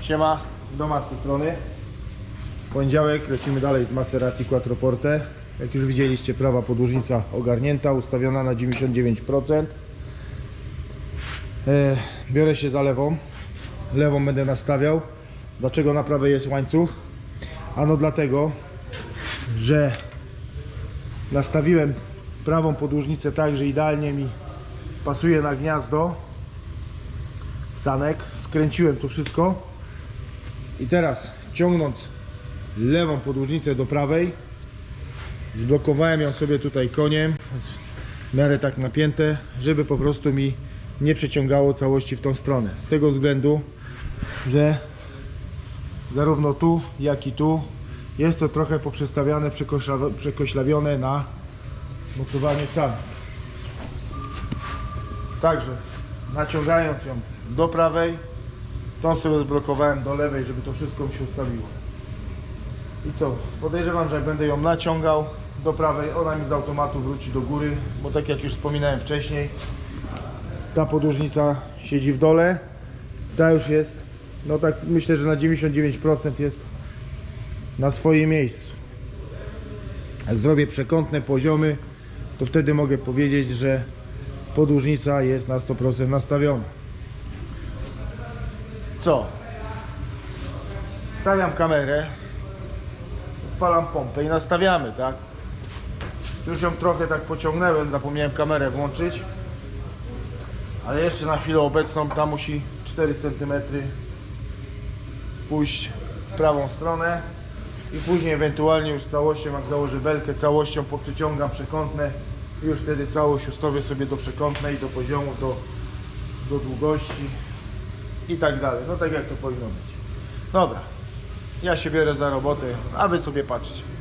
Siema, doma z tej strony. Poniedziałek, lecimy dalej z Maserati Quattroporte. Jak już widzieliście, prawa podłużnica ogarnięta, ustawiona na 99%. E, biorę się za lewą. Lewą będę nastawiał. Dlaczego na prawej jest łańcuch? Ano dlatego, że nastawiłem prawą podłużnicę tak, że idealnie mi pasuje na gniazdo sanek. Skręciłem to wszystko. I teraz ciągnąc lewą podłużnicę do prawej, zblokowałem ją sobie tutaj koniem, w miarę tak napięte, żeby po prostu mi nie przeciągało całości w tą stronę. Z tego względu, że zarówno tu, jak i tu jest to trochę poprzestawiane, przekośla- przekoślawione na mocowanie sanek. Także naciągając ją do prawej, Tą sobie zblokowałem do lewej, żeby to wszystko mi się ustawiło. I co? Podejrzewam, że jak będę ją naciągał do prawej, ona mi z automatu wróci do góry, bo tak jak już wspominałem wcześniej, ta podłużnica siedzi w dole, ta już jest, no tak myślę, że na 99% jest na swoim miejscu. Jak zrobię przekątne poziomy, to wtedy mogę powiedzieć, że podłużnica jest na 100% nastawiona co? Stawiam kamerę, odpalam pompę i nastawiamy, tak? Już ją trochę tak pociągnąłem, zapomniałem kamerę włączyć. Ale jeszcze na chwilę obecną ta musi 4 cm pójść w prawą stronę i później ewentualnie już całością, jak założę belkę, całością poprzeciągam przekątne i już wtedy całość ustawię sobie do przekątnej, do poziomu, do, do długości i tak dalej. No tak jak to powinno być. Dobra, ja się biorę za robotę, a wy sobie patrzcie.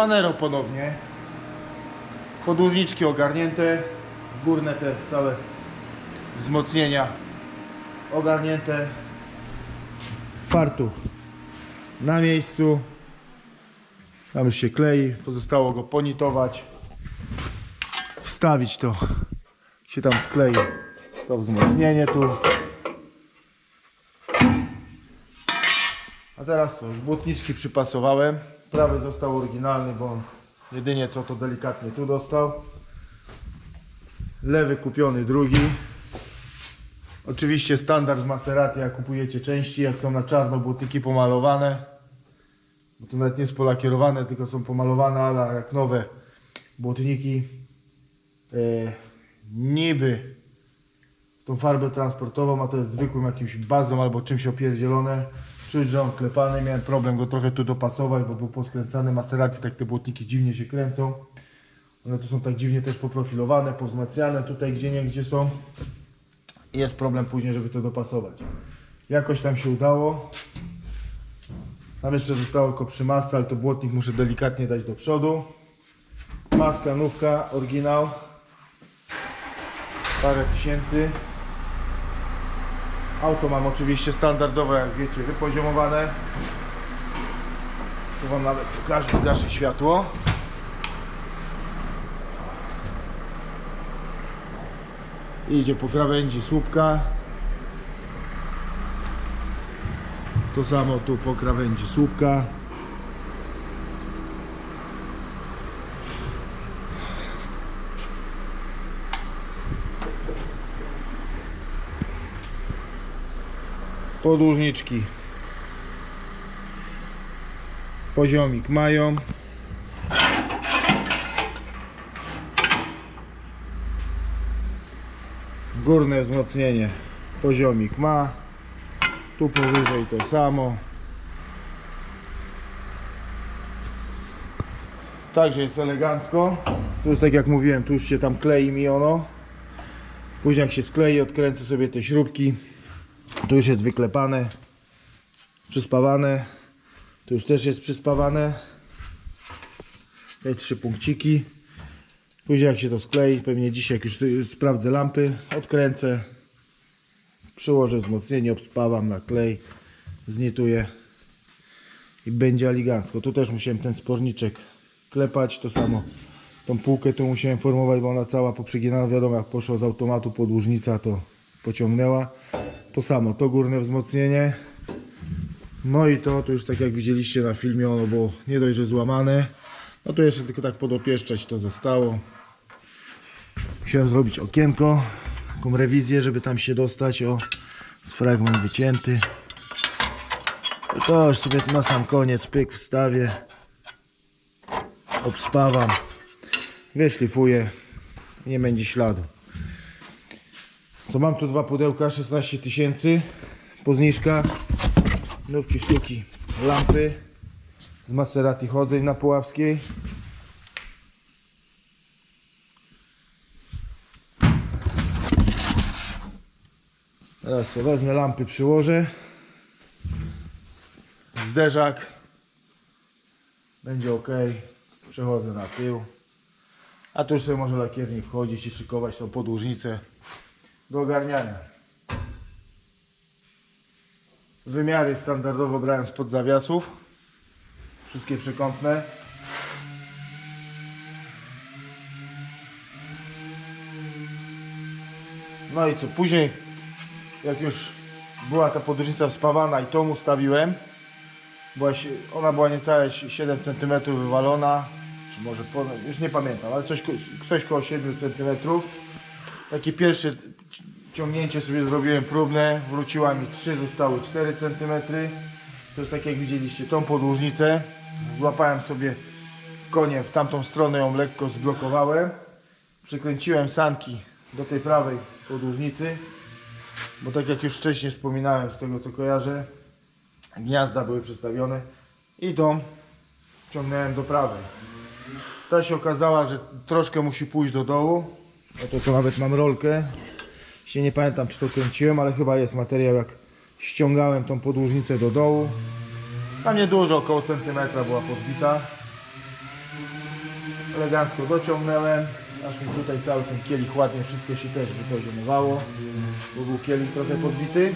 Siemanero ponownie. Podłużniczki ogarnięte. Górne te całe wzmocnienia ogarnięte. Fartuch na miejscu. Tam już się klei. Pozostało go ponitować. Wstawić to. Się tam sklei. To wzmocnienie tu. A teraz już błotniczki przypasowałem. Prawy został oryginalny, bo on jedynie co to delikatnie tu dostał. Lewy kupiony drugi. Oczywiście standard w Maserati, jak kupujecie części, jak są na czarno błotniki pomalowane. Bo to nawet nie jest polakierowane, tylko są pomalowane, ale jak nowe błotniki. E, niby tą farbę transportową, a to jest zwykłym jakimś bazą albo czymś opierdzielone. Czuć, że on klepany, miałem problem go trochę tu dopasować, bo był poskręcany Maserati, tak te błotniki dziwnie się kręcą. One tu są tak dziwnie też poprofilowane, powzmacniane tutaj gdzie nie gdzie są. Jest problem później, żeby to dopasować. Jakoś tam się udało. Tam jeszcze zostało tylko przy masce, ale to błotnik muszę delikatnie dać do przodu. Maska, nówka, oryginał. Parę tysięcy. Auto mam oczywiście standardowe, jak wiecie, wypoziomowane. Tu wam nawet pokażę, zgaszę światło. Idzie po krawędzi słupka. To samo tu po krawędzi słupka. Podłużniczki. Poziomik mają. Górne wzmocnienie. Poziomik ma. Tu powyżej to samo. Także jest elegancko. Tu już tak jak mówiłem, tu już się tam klei mi ono. Później jak się sklei, odkręcę sobie te śrubki. Tu już jest wyklepane, przyspawane. Tu już też jest przyspawane. Te trzy punkciki. Później jak się to sklei, pewnie dzisiaj jak już sprawdzę lampy, odkręcę. Przyłożę wzmocnienie, obspawam na klej, znituję i będzie elegancko. Tu też musiałem ten sporniczek klepać, to samo. Tą półkę tu musiałem formować, bo ona cała poprzeginana, wiadomo jak poszła z automatu podłużnica to pociągnęła. To samo, to górne wzmocnienie. No i to, to już tak jak widzieliście na filmie, ono było nie dość, że złamane. No to jeszcze tylko tak podopieszczać to zostało. Musiałem zrobić okienko, taką rewizję, żeby tam się dostać. O, z fragment wycięty. I to już sobie na sam koniec pyk wstawię. Obspawam. Wyszlifuję. Nie będzie śladu. Co mam tu dwa pudełka, 16 tysięcy po zniżkach. Nówki sztuki, lampy z Maserati chodzeń na Puławskiej. Teraz wezmę lampy, przyłożę. Zderzak. Będzie ok. Przechodzę na tył. A tu już sobie może lakiernik wchodzić i szykować tą podłużnicę do ogarniania. Wymiary standardowo brałem spod zawiasów. Wszystkie przekątne. No i co, później jak już była ta podróżnica wspawana i tą ustawiłem, była, ona była niecałe 7 cm wywalona, czy może już nie pamiętam, ale coś, coś koło 7 cm. Takie pierwsze ciągnięcie sobie zrobiłem próbne, wróciła mi 3, zostały 4 cm. To jest tak jak widzieliście, tą podłużnicę. Złapałem sobie koniem w tamtą stronę, ją lekko zblokowałem. Przykręciłem sanki do tej prawej podłużnicy, bo tak jak już wcześniej wspominałem, z tego co kojarzę, gniazda były przestawione i tą ciągnąłem do prawej. Ta się okazała, że troszkę musi pójść do dołu. Oto to nawet mam rolkę. Się nie pamiętam czy to kręciłem, ale chyba jest materiał jak ściągałem tą podłużnicę do dołu. Tam niedużo, około centymetra była podbita. elegancko dociągnąłem, aż mi tutaj cały ten kielich ładnie wszystko się też wypoziomowało, bo był kielich trochę podbity.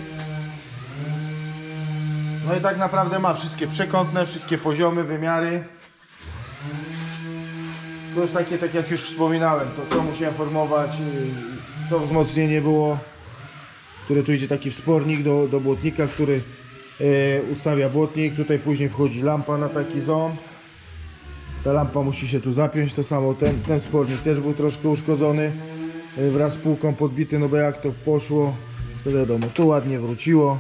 No i tak naprawdę ma wszystkie przekątne, wszystkie poziomy, wymiary. To już takie, tak jak już wspominałem, to, to musiałem formować, to wzmocnienie było, które tu idzie taki wspornik do, do błotnika, który yy, ustawia błotnik, tutaj później wchodzi lampa na taki ząb. Ta lampa musi się tu zapiąć, to samo ten, ten spornik też był troszkę uszkodzony yy, wraz z półką podbity, no bo jak to poszło, to wiadomo, tu ładnie wróciło.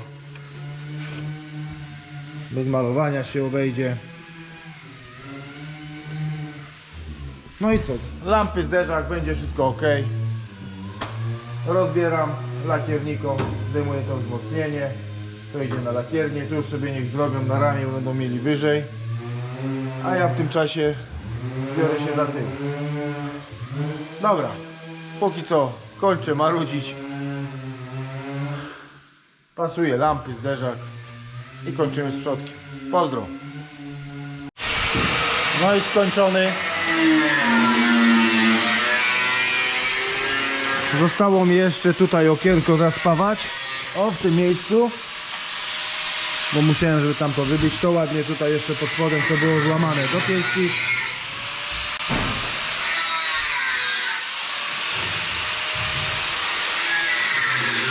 Bez malowania się obejdzie. No i co? Lampy, zderzak, będzie wszystko ok. Rozbieram lakierniką, zdejmuję to wzmocnienie. To idzie na lakiernię, tu już sobie niech zrobią na ramię, będą mieli wyżej. A ja w tym czasie biorę się za tył. Dobra, póki co kończę marudzić. Pasuje lampy, zderzak i kończymy z przodkiem. Pozdro. No i skończony. Zostało mi jeszcze tutaj okienko zaspawać. O, w tym miejscu. Bo musiałem, żeby tam to wybić. To ładnie tutaj jeszcze pod spodem to było złamane do pieści.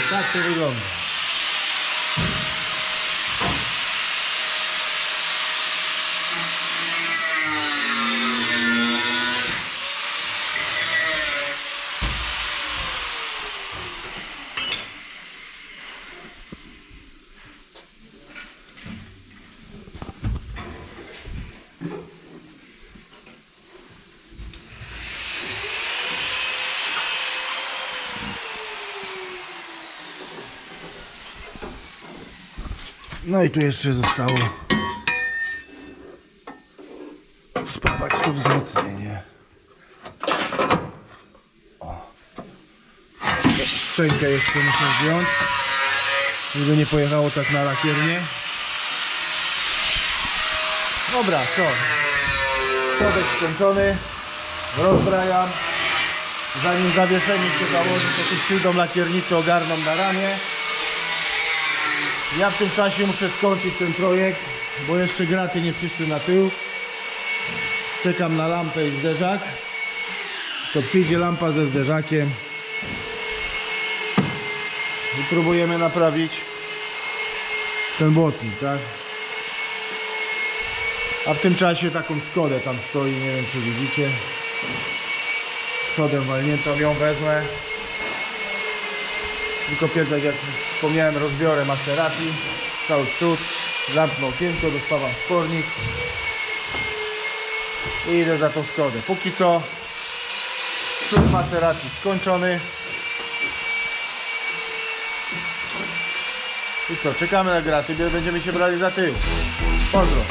Tak to wygląda. No i tu jeszcze zostało spawać to wzmocnienie. O. Szczękę jeszcze muszę zdjąć, żeby nie pojechało tak na lakiernię. Dobra, co? Środek skończony. Rozbrajam. Zanim zawieszenie się założy, to tu przyjdą lakiernicy, ogarną na ramię. Ja w tym czasie muszę skończyć ten projekt, bo jeszcze graty nie przyszły na tył. Czekam na lampę i zderzak. Co przyjdzie lampa ze zderzakiem. I próbujemy naprawić ten błotnik, tak? A w tym czasie taką Skodę tam stoi, nie wiem czy widzicie. Przodem walniętą ją wezmę. Tylko pierw, tak jak wspomniałem, rozbiorę Maserati, cały przód, zamknę okienko, dospawam spornik i idę za tą Skodę. Póki co przód Maserati skończony. I co, czekamy na graty, będziemy się brali za tył. Pozdro.